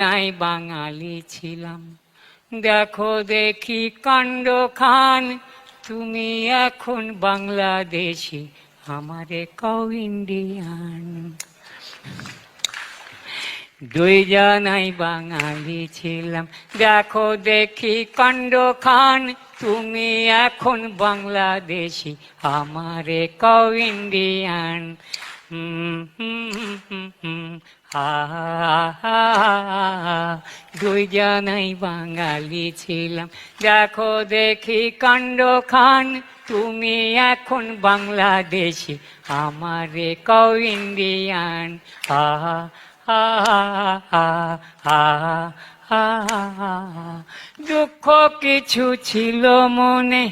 নাই বাঙালি ছিলাম। দেখো দেখি কাণ্ড খান, তুমি এখন বাংলাদেশি, আমারে কও ইন্ডিয়ান। দুই জানাই বাঙালি ছিলাম। দেখো দেখি কাণ্ড খান, তুমি এখন বাংলাদেশি, আমারে কও ইন্ডিয়ান। দুইজনাই বাঙালি ছিলাম। দেখো দেখি কাণ্ড খান তুমি এখন বাংলাদেশি, আমারে কও ইন্ডিয়ান। দুঃখ কিছু ছিল মনে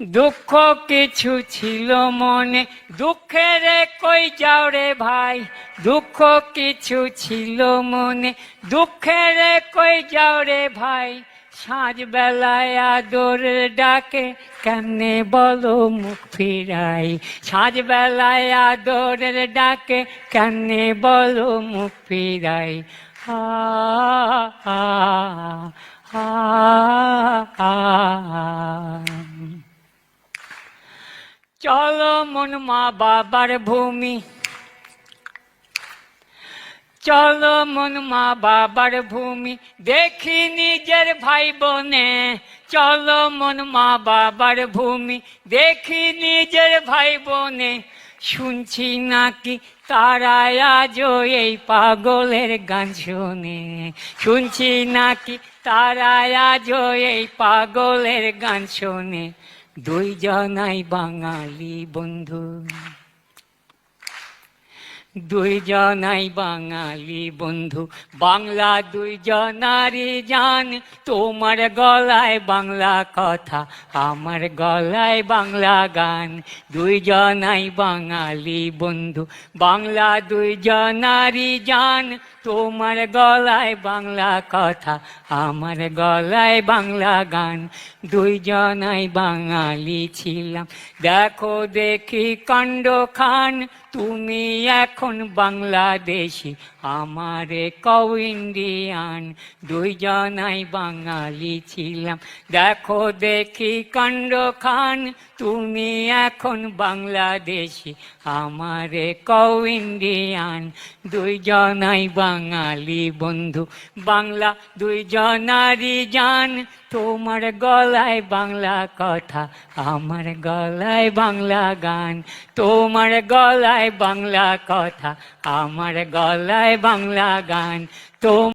দুঃখ কিছু ছিল মনে দুঃখের কই যাও রে ভাই দুঃখ কিছু ছিল মনে দুঃখের কই যাও রে ভাই সাঁঝ বেলায় আদর ডাকে কেমনে বলো মুখ ফিরাই সাঁঝ বেলায় আদরের ডাকে কেমনে বলো মুখ ফিরাই হা হা হা হা চলো মন মা বাবার ভূমি। চলো মন মা বাবার ভূমি, দেখি নিজের ভাই বোনে চলো মন মা বাবার ভূমি, দেখি নিজের ভাই বোনে শুনছি নাকি তারা আজও এই পাগলের গান শোনে। শুনছি নাকি তারা আজও এই পাগলের গান শোনে। দুই জনাই বাঙালি বন্ধু। দুই জনাই বাঙালি বন্ধু। বাংলা দুই জনারই জান, তোমার গলায় বাংলা কথা, আমার গলায় বাংলা গান। দুই জনাই বাঙালি বন্ধু, বাংলা দুই জনারই জান, তোমার গলায় বাংলা কথা, আমার গলায় বাংলা গান। দুই জনাই বাঙালি ছিলাম। দেখো দেখি কাণ্ড খান, তুমি এখন বাংলাদেশি, আমারে কও ইন্ডিয়ান। দুই জনাই বাঙালি ছিলাম। দেখো দেখি কাণ্ড খান, তুমি এখন বাংলাদেশি, আমারে কও ইন্ডিয়ান। দুই জনাই বাঙালি বন্ধু, বাংলা দুই জনারই জান। তোমার গলায় বাংলা কথা, আমার গলায় বাংলা গান। তোমার গলায় বাংলা কথা, আমার গলায় বাংলা গান। তো